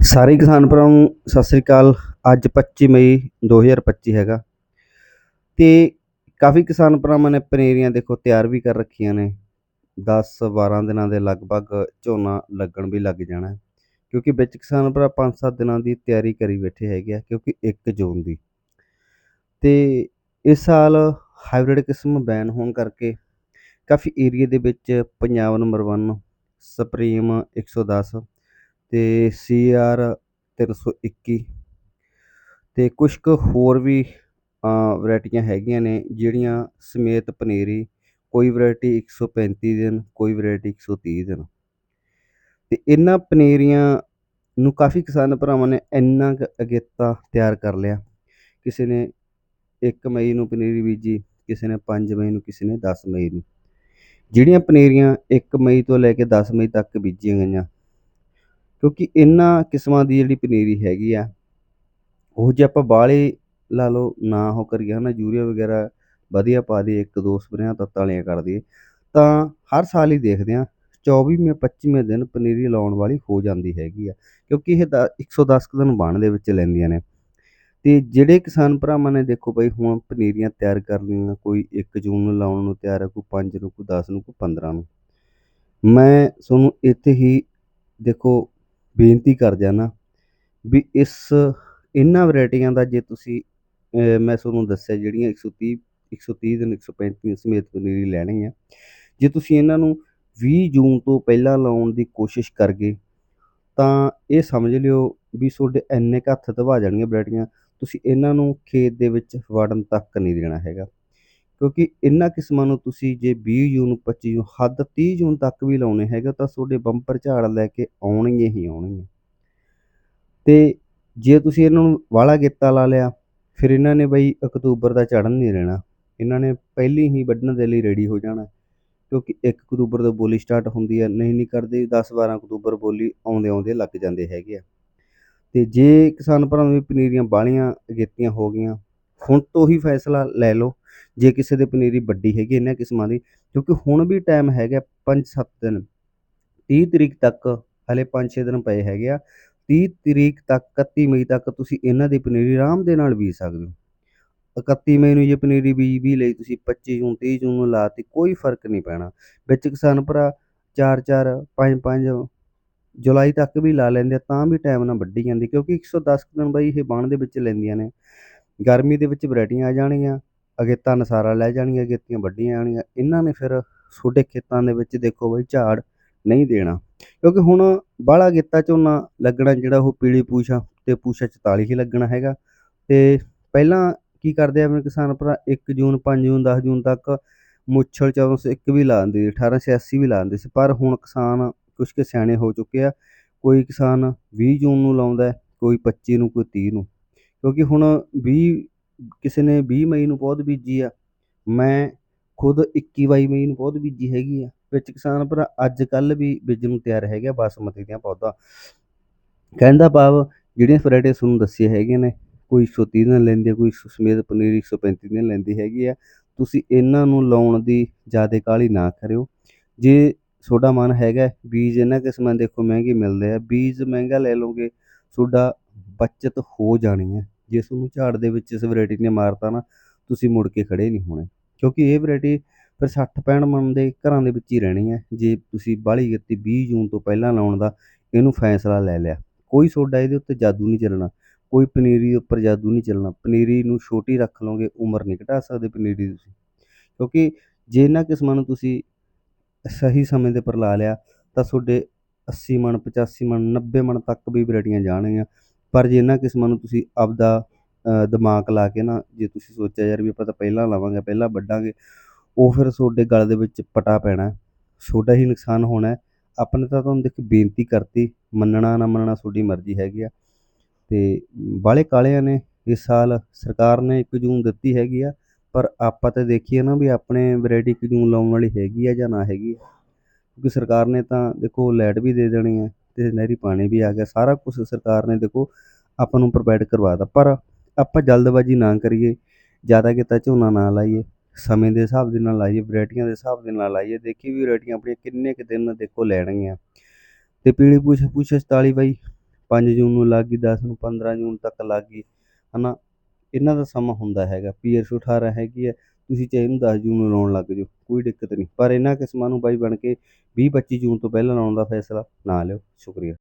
ਸਾਰੇ ਕਿਸਾਨ ਭਰਾਵਾਂ ਨੂੰ ਸਤਿ ਸ੍ਰੀ ਅਕਾਲ। ਅੱਜ 25 ਮਈ 2025 ਹੈਗਾ। ਤੇ ਕਾਫੀ ਕਿਸਾਨ ਭਰਾਵਾਂ ਨੇ ਪਨੀਰੀਆਂ ਦੇਖੋ ਤਿਆਰ ਵੀ ਕਰ ਰੱਖੀਆਂ ਨੇ। 10 12 ਦਿਨਾਂ ਦੇ ਲਗਭਗ ਝੋਨਾ ਲੱਗਣ ਵੀ ਲੱਗ ਜਾਣਾ ਕਿਉਂਕਿ ਵਿੱਚ ਕਿਸਾਨ ਭਰਾ 5-7 ਦਿਨਾਂ ਦੀ ਤਿਆਰੀ ਕਰੀ ਬੈਠੇ ਹੈਗੇ ਆ ਕਿਉਂਕਿ 1 ਜੂਨ ਦੀ। ਤੇ ਇਸ ਸਾਲ ਹਾਈਬ੍ਰਿਡ ਕਿਸਮ ਬੈਨ ਹੋਣ ਕਰਕੇ ਕਾਫੀ ਏਰੀਆ ਦੇ ਵਿੱਚ ਪੰਜਾਬ ਨੰਬਰ 1 ਸੁਪਰੀਮ 110 ਅਤੇ ਸੀ ਆਰ ਤਿੰਨ ਸੌ ਇੱਕੀ। ਅਤੇ ਕੁਛ ਕੁ ਹੋਰ ਵੀ ਵਰਾਇਟੀਆਂ ਹੈਗੀਆਂ ਨੇ, ਜਿਹੜੀਆਂ ਸਮੇਤ ਪਨੀਰੀ, ਕੋਈ ਵਰਾਇਟੀ ਇੱਕ ਸੌ ਪੈਂਤੀ ਦਿਨ, ਕੋਈ ਵਰਾਇਟੀ ਇੱਕ ਸੌ ਤੀਹ ਦਿਨ। ਅਤੇ ਇਹਨਾਂ ਪਨੀਰੀਆਂ ਨੂੰ ਕਾਫੀ ਕਿਸਾਨ ਭਰਾਵਾਂ ਨੇ ਇੰਨਾ ਕੁ ਅਗੇਤਾ ਤਿਆਰ ਕਰ ਲਿਆ। ਕਿਸੇ ਨੇ ਇੱਕ ਮਈ ਨੂੰ ਪਨੀਰੀ ਬੀਜੀ, ਕਿਸੇ ਨੇ ਪੰਜ ਮਈ ਨੂੰ, ਕਿਸੇ ਨੇ ਦਸ ਮਈ ਨੂੰ। ਜਿਹੜੀਆਂ ਪਨੀਰੀਆਂ ਇੱਕ ਮਈ ਤੋਂ ਲੈ ਕੇ ਦਸ ਮਈ ਤੱਕ ਬੀਜੀਆਂ ਗਈਆਂ ਕਿਉਂਕਿ ਇਹਨਾਂ ਕਿਸਮਾਂ ਦੀ ਜਿਹੜੀ ਪਨੀਰੀ ਹੈਗੀ ਆ, ਉਹ ਜੇ ਆਪਾਂ ਬਾਹਲੇ ਲਾ ਲਓ, ਨਾ ਉਹ ਕਰੀਏ, ਹਨਾ, ਯੂਰੀਆ ਵਗੈਰਾ ਵਧੀਆ ਪਾ ਦਈਏ, ਇੱਕ ਦੋ ਸਪਰੇਆਂ ਤੱਤਾਂ ਵਾਲੀਆਂ ਕਰ ਦਈਏ, ਤਾਂ ਹਰ ਸਾਲ ਹੀ ਦੇਖਦੇ ਆ 24ਵੇਂ 25ਵੇਂ ਦਿਨ ਪਨੀਰੀ ਲਾਉਣ ਵਾਲੀ ਹੋ ਜਾਂਦੀ ਹੈਗੀ ਆ, ਕਿਉਂਕਿ ਇਹ 110 ਦਿਨ ਬਾਣ ਦੇ ਵਿੱਚ ਲੈਂਦੀਆਂ ਨੇ। ਤੇ ਜਿਹੜੇ ਕਿਸਾਨ ਭਰਾਵਾਂ ਨੇ, ਦੇਖੋ ਬਈ, ਹੁਣ ਪਨੀਰੀਆਂ ਤਿਆਰ ਕਰ ਲਈਆਂ, ਕੋਈ 1 ਜੂਨ ਨੂੰ ਲਾਉਣ ਨੂੰ ਤਿਆਰ ਹੈ ਕੋਈ 5 ਨੂੰ, ਕੋਈ 10 ਨੂੰ, ਕੋਈ 15 ਨੂੰ। ਮੈਂ ਤੁਹਾਨੂੰ ਇੱਥੇ ਹੀ ਦੇਖੋ ਬੇਨਤੀ ਕਰ ਜਾਂਦਾ ਵੀ ਇਸ ਇਹਨਾਂ ਵਰਾਇਟੀਆਂ ਦਾ ਜੇ ਤੁਸੀਂ ਮੈਂ ਤੁਹਾਨੂੰ ਦੱਸਿਆ ਜਿਹੜੀਆਂ 130 130 ਦਿਨ 135 ਸਮੇਤ ਪਨੀਰੀ ਲੈਣੀ ਆ, ਜੇ ਤੁਸੀਂ ਇਹਨਾਂ ਨੂੰ 20 ਜੂਨ ਤੋਂ ਪਹਿਲਾਂ ਲਾਉਣ ਦੀ ਕੋਸ਼ਿਸ਼ ਕਰ ਗਏ ਤਾਂ ਇਹ ਸਮਝ ਲਿਓ ਵੀ ਤੁਹਾਡੇ ਇੰਨੇ ਕੁ ਹੱਥ ਧਵਾ ਜਾਣਗੀਆਂ ਵਰਾਇਟੀਆਂ ਤੁਸੀਂ ਇਹਨਾਂ ਨੂੰ ਖੇਤ ਦੇ ਵਿੱਚ ਵੜਨ ਤੱਕ ਨਹੀਂ ਦੇਣਾ ਹੈਗਾ। ਕਿਉਂਕਿ ਇਹਨਾਂ ਕਿਸਮਾਂ ਨੂੰ ਤੁਸੀਂ ਜੇ 20 ਜੂਨ 25 ਜੂਨ, ਹੱਦ 30 ਜੂਨ ਤੱਕ ਵੀ ਲਾਉਣੇ ਹੈਗੇ, ਤਾਂ ਤੁਹਾਡੇ ਬੰਪਰ ਝਾੜ ਲੈ ਕੇ ਆਉਣਗੇ ਹੀ ਆਉਣਗੇ। ਤੇ ਜੇ ਤੁਸੀਂ ਇਹਨਾਂ ਨੂੰ ਵਾਲਾ ਗੇਤਾ ਲਾ ਲਿਆ, ਫਿਰ ਇਹਨਾਂ ਨੇ ਬਈ ਅਕਤੂਬਰ ਦਾ ਚੜਨ ਨਹੀਂ ਰਹਿਣਾ ਇਹਨਾਂ ਨੇ ਪਹਿਲੀ ਹੀ ਵੱਢਣ ਦੇ ਲਈ ਰੈਡੀ ਹੋ ਜਾਣਾ। ਕਿਉਂਕਿ 1 ਅਕਤੂਬਰ ਤੋਂ ਬੋਲੀ ਸਟਾਰਟ ਹੁੰਦੀ ਹੈ ਨਹੀਂ ਨਹੀਂ ਕਰਦੇ 10 12 ਅਕਤੂਬਰ ਬੋਲੀ ਆਉਂਦੇ ਆਉਂਦੇ ਲੱਗ ਜਾਂਦੇ ਹੈਗੇ ਆ। ਤੇ ਜੇ ਕਿਸਾਨ ਭਰਾਵਾਂ ਵੀ ਪਨੀਰੀਆਂ ਬਾਲੀਆਂ ਅਗੇਤੀਆਂ ਹੋ ਗਈਆਂ, ਹੁਣ ਤੋਂ ਹੀ ਫੈਸਲਾ ਲੈ ਲਓ। ਜੇ ਕਿਸੇ ਦੇ ਪਨੀਰੀ ਵੱਡੀ ਹੈਗੀ ਇਹਨਾਂ ਕਿਸਮਾਂ ਦੀ, ਕਿਉਂਕਿ ਹੁਣ ਵੀ ਟਾਈਮ ਹੈਗਾ 5-7 ਦਿਨ। 30 ਤਰੀਕ ਤੱਕ, ਹਲੇ 5-6 ਦਿਨ ਪਏ ਹੈਗੇ ਆ। 30 ਤਰੀਕ ਤੱਕ 31 ਮਈ ਤੱਕ ਤੁਸੀਂ ਇਹਨਾਂ ਦੀ ਪਨੀਰੀ ਆਰਾਮ ਦੇ ਨਾਲ ਬੀਜ ਸਕਦੇ ਹੋ। 31 ਮਈ ਨੂੰ ਜੇ ਪਨੀਰੀ ਬੀਜ ਵੀ ਲਈ ਤੁਸੀਂ 25 ਜੂਨ 30 ਜੂਨ ਨੂੰ ਲਾਤੀ, ਕੋਈ ਫ਼ਰਕ ਨਹੀਂ ਪੈਣਾ। ਵਿੱਚ ਕਿਸਾਨ ਭਰਾ 4-4 5-5 ਜੁਲਾਈ ਤੱਕ ਵੀ ਲਾ ਲੈਂਦੇ ਤਾਂ ਵੀ ਟਾਈਮ ਨਾਲ ਵੱਢੀ ਜਾਂਦੀ, ਕਿਉਂਕਿ 110 ਦਿਨ ਬਾਈ ਇਹ ਬਾਣ ਦੇ ਵਿੱਚ ਲੈਂਦੀਆਂ ਨੇ। ਗਰਮੀ ਦੇ ਵਿੱਚ ਵੈਰਾਈਟੀਆਂ ਆ ਜਾਣਗੀਆਂ। ਅਗੇਤਾ ਨਸਾਰਾ ਲੈ ਜਾਣਗੀਆਂ ਅਗੇਤੀਆਂ ਵੱਢੀਆਂ ਜਾਣਗੀਆਂ ਇਹਨਾਂ ਨੇ ਫਿਰ ਛੋਟੇ ਖੇਤਾਂ ਦੇ ਵਿੱਚ ਦੇਖੋ ਬਈ ਝਾੜ ਨਹੀਂ ਦੇਣਾ। ਕਿਉਂਕਿ ਹੁਣ ਬਾਹਲਾ ਅਗੇਤਾ ਝੋਨਾ ਲੱਗਣਾ ਜਿਹੜਾ ਉਹ ਪੀਲੀ ਪੂਛਾ ਤੇ ਪੂਛਾ 44 ਹੀ ਲੱਗਣਾ ਹੈਗਾ। ਤੇ ਪਹਿਲਾਂ ਕੀ ਕਰਦੇ ਆਪਣੇ ਕਿਸਾਨ ਭਰਾ? 1 ਜੂਨ 5 ਜੂਨ 10 ਜੂਨ ਤੱਕ ਮੁੱਛਲ 1401 ਵੀ ਲਾ ਦਿੰਦੇ 1886 ਵੀ ਲਾ ਦਿੰਦੇ ਸੀ। ਪਰ ਹੁਣ ਕਿਸਾਨ ਕੁਝ ਕੇ ਸਿਆਣੇ ਹੋ ਚੁੱਕੇ ਆ। ਕੋਈ ਕਿਸਾਨ 20 ਜੂਨ ਨੂੰ ਲਾਉਂਦਾ ਕੋਈ 25 ਨੂੰ, ਕੋਈ 30 ਨੂੰ। ਕਿਉਂਕਿ ਹੁਣ 20 ਕਿਸੇ ਨੇ ਵੀਹ ਮਈ ਨੂੰ ਪੌਦ ਬੀਜੀ ਆ, ਮੈਂ ਖੁਦ ਇੱਕੀ ਬਾਈ ਮਈ ਨੂੰ ਪੌਦ ਬੀਜੀ ਹੈਗੀ ਆ, ਵਿੱਚ ਕਿਸਾਨ ਭਰਾ ਅੱਜ ਕੱਲ ਵੀ ਬੀਜਣ ਨੂੰ ਤਿਆਰ ਹੈਗੇ ਆ ਬਾਸਮਤੀ ਦੀਆਂ ਪੌਦਾ ਕਹਿੰਦਾ ਭਾਵ ਜਿਹੜੀਆਂ ਵੈਰਾਈਟੀਆਂ ਤੁਹਾਨੂੰ ਦੱਸੀਆਂ ਹੈਗੀਆਂ ਨੇ, ਕੋਈ 130 ਦਿਨ ਲੈਂਦੀ ਕੋਈ ਸਮੇਤ ਪਨੀਰ 135 ਦਿਨ ਲੈਂਦੀ ਹੈਗੀ ਆ, ਤੁਸੀਂ ਇਹਨਾਂ ਨੂੰ ਲਾਉਣ ਦੀ ਜ਼ਿਆਦਾ ਕਾਹਲੀ ਨਾ ਕਰਿਓ। ਜੇ ਤੁਹਾਡਾ ਮਨ ਹੈਗਾ ਬੀਜ ਇਹਨਾਂ ਕਿਸਮਾਂ ਦੇਖੋ ਮਹਿੰਗੇ ਮਿਲਦੇ ਆ, ਬੀਜ ਮਹਿੰਗਾ ਲੈ ਲਓਗੇ, ਤੁਹਾਡਾ ਬਚਤ ਹੋ ਜਾਣੀ ਹੈ ਜੇ ਤੁਹਾਨੂੰ ਝਾੜ ਦੇ ਵਿੱਚ ਇਸ ਵੈਰਾਈਟੀ ਨੇ ਮਾਰਤਾ ਨਾ, ਤੁਸੀਂ ਮੁੜ ਕੇ ਖੜੇ ਨਹੀਂ ਹੋਣੇ। ਕਿਉਂਕਿ ਇਹ ਵੈਰਾਈਟੀ ਫਿਰ 60 65 ਮਣ ਦੇ ਘਰਾਂ ਦੇ ਵਿੱਚ ਹੀ ਰਹਿਣੀ ਹੈ। ਜੇ ਤੁਸੀਂ ਬਾਹਲੀ ਗੱਤੀ 20 ਜੂਨ ਤੋਂ ਪਹਿਲਾਂ ਲਾਉਣ ਦਾ ਇਹਨੂੰ ਫੈਸਲਾ ਲੈ ਲਿਆ। ਕੋਈ ਤੁਹਾਡਾ ਇਹਦੇ ਉੱਤੇ ਜਾਦੂ ਨਹੀਂ ਚੱਲਣਾ। ਕੋਈ ਪਨੀਰੀ ਉੱਪਰ ਜਾਦੂ ਨਹੀਂ ਚੱਲਣਾ। ਪਨੀਰੀ ਨੂੰ ਛੋਟੀ ਰੱਖ ਲਓਗੇ, ਉਮਰ ਨਹੀਂ ਘਟਾ ਸਕਦੇ ਪਨੀਰੀ ਦੀ ਤੁਸੀਂ। ਕਿਉਂਕਿ ਜੇ ਇਹਨਾਂ ਕਿਸਮਾਂ ਨੂੰ ਤੁਸੀਂ ਸਹੀ ਸਮੇਂ ਦੇ ਪਰ ਲਾ ਲਿਆ, ਤਾਂ ਤੁਹਾਡੇ 80 ਮਣ 85 ਮਣ 90 ਮਣ ਤੱਕ ਵੀ ਵੈਰਾਈਟੀਆਂ ਜਾਣਗੀਆਂ। ਪਰ ਜੇ ਇਹਨਾਂ ਕਿਸਮਾਂ ਨੂੰ ਤੁਸੀਂ ਆਪਦਾ ਦਿਮਾਗ ਲਾ ਕੇ ਨਾ ਜੇ ਤੁਸੀਂ ਸੋਚਿਆ ਯਾਰ ਵੀ ਆਪਾਂ ਤਾਂ ਪਹਿਲਾਂ ਲਾਵਾਂਗੇ, ਪਹਿਲਾਂ ਵੱਢਾਂਗੇ, ਉਹ ਫਿਰ ਤੁਹਾਡੇ ਗਲ ਦੇ ਵਿੱਚ ਪਟਾ ਪੈਣਾ ਤੁਹਾਡਾ ਹੀ ਨੁਕਸਾਨ ਹੋਣਾ ਆਪਣੇ ਤਾਂ ਤੁਹਾਨੂੰ ਦੇਖ ਬੇਨਤੀ ਕਰਤੀ, ਮੰਨਣਾ ਨਾ ਮੰਨਣਾ ਤੁਹਾਡੀ ਮਰਜ਼ੀ ਹੈਗੀ ਆ। ਤੇ ਬਾਲੇ ਕਾਲਿਆਂ ਨੇ ਇਸ ਸਾਲ ਸਰਕਾਰ ਨੇ 1 ਜੂਨ ਦਿੱਤੀ ਹੈਗੀ ਆ, ਪਰ ਆਪਾਂ ਤਾਂ ਦੇਖੀਏ ਨਾ ਵੀ ਆਪਣੇ ਵੈਰਾਈਟੀ 1 ਜੂਨ ਲਾਉਣ ਵਾਲੀ ਹੈਗੀ ਆ ਜਾਂ ਨਾ ਹੈਗੀ ਕਿਉਂਕਿ ਸਰਕਾਰ ਨੇ ਤਾਂ ਦੇਖੋ ਲਾਈਟ ਵੀ ਦੇ ਦੇਣੀ ਹੈ ਤੇ ਨਹਿਰੀ ਪਾਣੀ ਵੀ ਆ ਗਿਆ, ਸਾਰਾ ਕੁਝ ਸਰਕਾਰ ਨੇ ਦੇਖੋ ਆਪਾਂ ਨੂੰ ਪ੍ਰੋਵਾਈਡ ਕਰਵਾਤਾ ਪਰ ਆਪਾਂ ਜਲਦਬਾਜ਼ੀ ਨਾ ਕਰੀਏ, ਜ਼ਿਆਦਾ ਕਿਤਾ ਝੋਨਾ ਨਾ ਲਾਈਏ, ਸਮੇਂ ਦੇ ਹਿਸਾਬ ਦੇ ਨਾਲ ਲਾਈਏ, ਵੈਰਾਈਟੀਆਂ ਦੇ ਹਿਸਾਬ ਦੇ ਨਾਲ ਲਾਈਏ, ਦੇਖੀ ਵੀ ਵੈਰਾਈਟੀਆਂ ਆਪਣੀਆਂ ਕਿੰਨੇ ਕੁ ਦਿਨ ਦੇਖੋ ਲੈਣਗੀਆਂ। ਤੇ ਪੀਲੀ ਪੂਛ ਪੁੱਛ 44 ਬਾਈ 5 ਜੂਨ ਨੂੰ ਲੱਗ ਗਈ 10 ਨੂੰ 15 ਜੂਨ ਤੱਕ ਲੱਗ ਗਈ ਹੈ ਨਾ ਇਹਨਾਂ ਦਾ ਸਮਾਂ ਹੁੰਦਾ ਹੈਗਾ ਪੀ 118 ਹੈਗੀ ਹੈ, ਤੁਸੀਂ ਚਾਹੇ ਇਹਨੂੰ 10 ਜੂਨ ਨੂੰ ਲਾਉਣ ਲੱਗ ਜਾਓ, ਕੋਈ ਦਿੱਕਤ ਨਹੀਂ। ਪਰ ਇਹਨਾਂ ਕਿਸਮਾਂ ਨੂੰ ਬਾਈ ਬਣ ਕੇ 20 25 ਜੂਨ ਤੋਂ ਪਹਿਲਾਂ ਲਾਉਣ ਦਾ ਫੈਸਲਾ ਨਾ ਲਿਓ, ਸ਼ੁਕਰੀਆ।